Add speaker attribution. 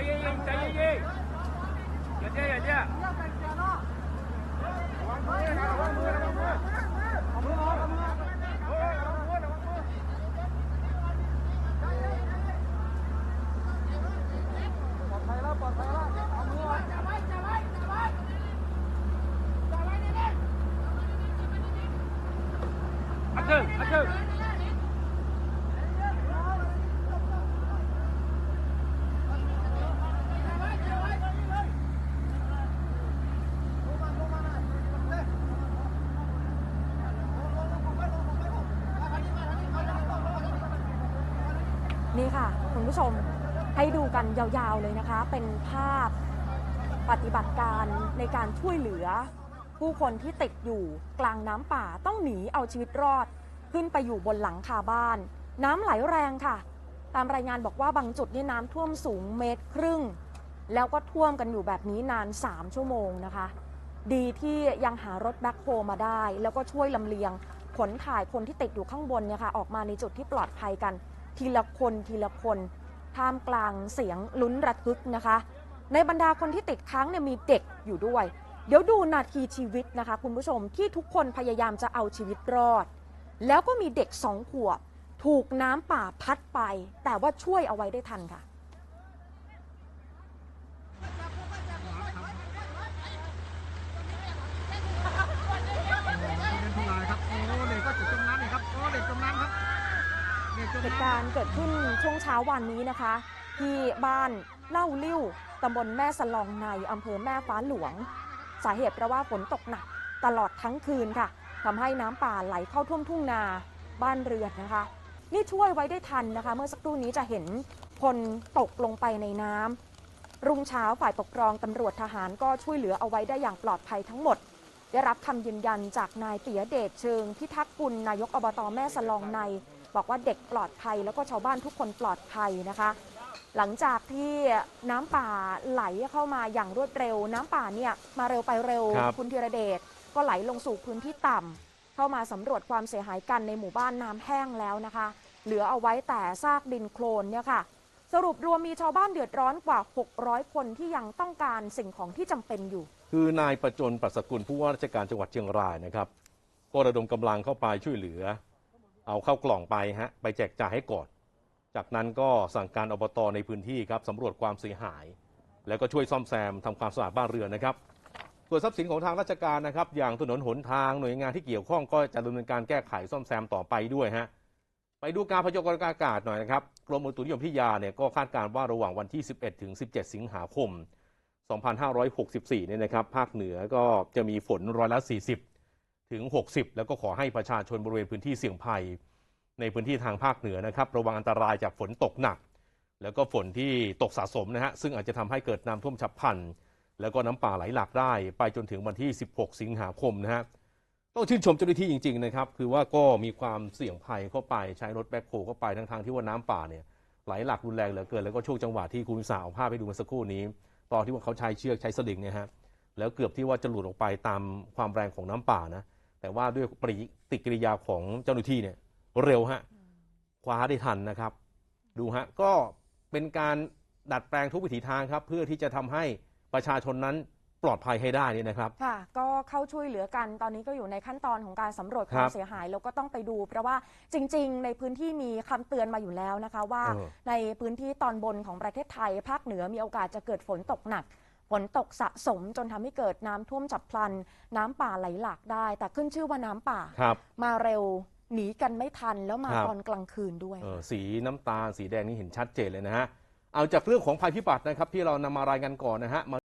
Speaker 1: ใจเย็นๆใจเย็นๆอย่าเจ๊อย่าเจ๊ระวังมือนะระวังมือระวังมือเอามือออกเอามือออกเฮ้ยระวังมือระวังมือปลอดภัยแล้วปลอดภัยแล้วเอามือออกอัดชื่ออัดชื่อ
Speaker 2: นี่ ค่ะ คุณผู้ชมให้ดูกันยาวๆเลยนะคะ เป็นภาพปฏิบัติการในการช่วยเหลือ ผู้คนที่ติดอยู่กลางน้ำป่าต้องหนีเอาชีวิตรอด ขึ้นไปอยู่บนหลังคาบ้าน น้ำไหลแรงค่ะ ตามรายงานบอกว่าบางจุดนี่น้ำท่วมสูงเมตรครึ่ง แล้วก็ท่วมกันอยู่แบบนี้นาน 3 ชั่วโมงนะคะ ดีที่ยังหารถแบ็คโฮมาได้ แล้วก็ช่วยลำเลียงขนถ่ายคนที่ติดอยู่ข้างบนเนี่ยค่ะออกมาในจุดที่ปลอดภัยกัน ทีละคนทีละคน ท่ามกลางเสียงลุ้นระทึกนะคะ ในบรรดาคนที่ติดค้างเนี่ยมีเด็กอยู่ด้วย เดี๋ยวดูนาทีชีวิตนะคะ คุณผู้ชมที่ทุกคนพยายามจะเอาชีวิตรอด แล้วก็มีเด็กสองขวบ ถูกน้ำป่าพัดไป แต่ว่าช่วยเอาไว้ได้ทันค่ะ
Speaker 1: เป็นผู้ร้ายครับ โอ้เด็กก็จะจมน้ำนี่ครับ โอ้เด็กจมน้ำครับ เด็ กา
Speaker 2: รณ์เกิดขึ้นช่วงเช้าวันนี้นะคะ ที่บ้านเล่าลิ้วตำบลแม่สลองในอำเภอแม่ฟ้าหลวง สาเหตุเพราะว่าฝนตกหนักตลอดทั้งคืนค่ะทำให้น้ำป่าไหลเข้าท่วมทุ่งนาบ้านเรือนนะคะ นี่ช่วยไว้ได้ทันนะคะ เมื่อสักครู่นี้จะเห็นคนตกลงไปในน้ำรุ่งเช้าฝ่ายปกครองตำรวจทหารก็ช่วยเหลือเอาไว้ได้อย่างปลอดภัยทั้งหมด ได้รับคำยืนยันจากนายเปียเดชเชิงพิทักษ์กุลนายกอบตแม่สลองใน บอกว่าเด็กปลอดภัยแล้วก็ชาวบ้านทุกคนปลอดภัยนะคะ หลังจากที่น้ำป่าไหลเข้ามาอย่างรวดเร็ว น้ำป่าเนี่ยมาเร็วไปเร็ว
Speaker 3: ครับ
Speaker 2: ณธีรเดชก็ไหลลงสู่พื้นที่ต่ำเข้ามาสำรวจความเสียหายกันในหมู่บ้านน้ำแห้งแล้วนะคะ เหลือเอาไว้แต่ซากดินโคลนเนี่ยค่ะสรุปรวมมีชาวบ้านเดือดร้อนกว่า 600 คนที่ยังต้องการสิ่งของที่จำเป็นอยู่
Speaker 3: คือนายประจนปรัสกุลผู้ว่าราชการจังหวัดเชียงรายนะครับ ก็ระดมกำลังเข้าไปช่วยเหลือ เอาเข้ากล่องไปฮะไปแจกจ่ายให้ก่อน จากนั้นก็สั่งการอบตในพื้นที่ครับสำรวจความเสียหาย แล้วก็ช่วยซ่อมแซมทำความสะอาดบ้านเรือนนะครับส่วนทรัพย์สินของทางราชการนะครับ อย่างถนนหนทางหน่วยงานที่เกี่ยวข้องก็จะดำเนินการแก้ไขซ่อมแซมต่อไปด้วยฮะไปดูการพยากรณ์อากาศหน่อยนะครับกรมอุตุนิยมวิทยาเนี่ยก็คาดการณ์ว่าระหว่างวันที่ 11 ถึง 17 สิงหาคม 2564 เนี่ยนะครับ ภาคเหนือก็จะมีฝนร้อยละ 40 ถึง 60 แล้วก็ขอให้ประชาชนบริเวณพื้นที่เสี่ยงภัย ในพื้นที่ทางภาคเหนือนะครับ ระวังอันตรายจากฝนตกหนัก แล้วก็ฝนที่ตกสะสมนะฮะซึ่งอาจจะทำให้เกิดน้ำท่วมฉับพลัน แล้วก็น้ำป่าไหลหลากได้ ไปจนถึงวันที่ 16 สิงหาคมนะฮะต้องชื่นชมเจ้าหน้าที่จริง ๆ นะครับ คือว่าก็มีความเสี่ยงภัยเข้าไปใช้รถแบ็คโฮเข้าไปทั้งทางที่ว่าน้ำป่าเนี่ยไหลหลากรุนแรงเหลือเกินแล้วก็ช่วงจังหวะที่คุณวิสาเอาภาพให้ดูเมื่อสักครู่นี้ ตอนที่ว่าเขาใช้เชือกใช้สลิงเนี่ยฮะแล้วเกือบที่ว่าจะหลุดออกไปตามความแรงของน้ำป่านะ แต่ว่าด้วยปฏิกิริยาของเจ้าหน้าที่เนี่ย เร็วฮะคว้าได้ทันนะครับ ดูฮะก็เป็นการดัดแปลงทุกวิถีทางครับ เพื่อที่จะทำให้ประชาชนนั้นปลอดภัยให้ได้นี่นะครับ
Speaker 2: ค่ะ ก็เข้าช่วยเหลือกันตอนนี้ก็อยู่ในขั้นตอนของการสำรวจค
Speaker 3: ครั
Speaker 2: วาม
Speaker 3: บ
Speaker 2: เสียหายแล้วก็ต้องไปดู เพราะว่าจริง ๆ ในพื้นที่มีคำเตือนมาอยู่แล้วนะคะ ว่า
Speaker 3: เออ
Speaker 2: ในพื้นที่ตอนบนของประเทศไทยภาคเหนือมีโอกาสจะเกิดฝนตกหนัก ฝนตกสะสมจนทำให้เกิดน้ำท่วมฉับพลัน น้ำป่าไหลหลากได้ แต่ขึ้นชื่อว่าน้ำป่า
Speaker 3: ครับ
Speaker 2: มาเร็วหนีกันไม่ทันแล้วมา
Speaker 3: ครับ
Speaker 2: ตอนกลางคืนด้วย
Speaker 3: เออสีน้ำตาลสีแดงนี่เห็นชัดเจนเลยนะฮะ เอาจากเรื่องของภัยพิบัตินะครับที่เรานำมารายงานก่อนนะฮะ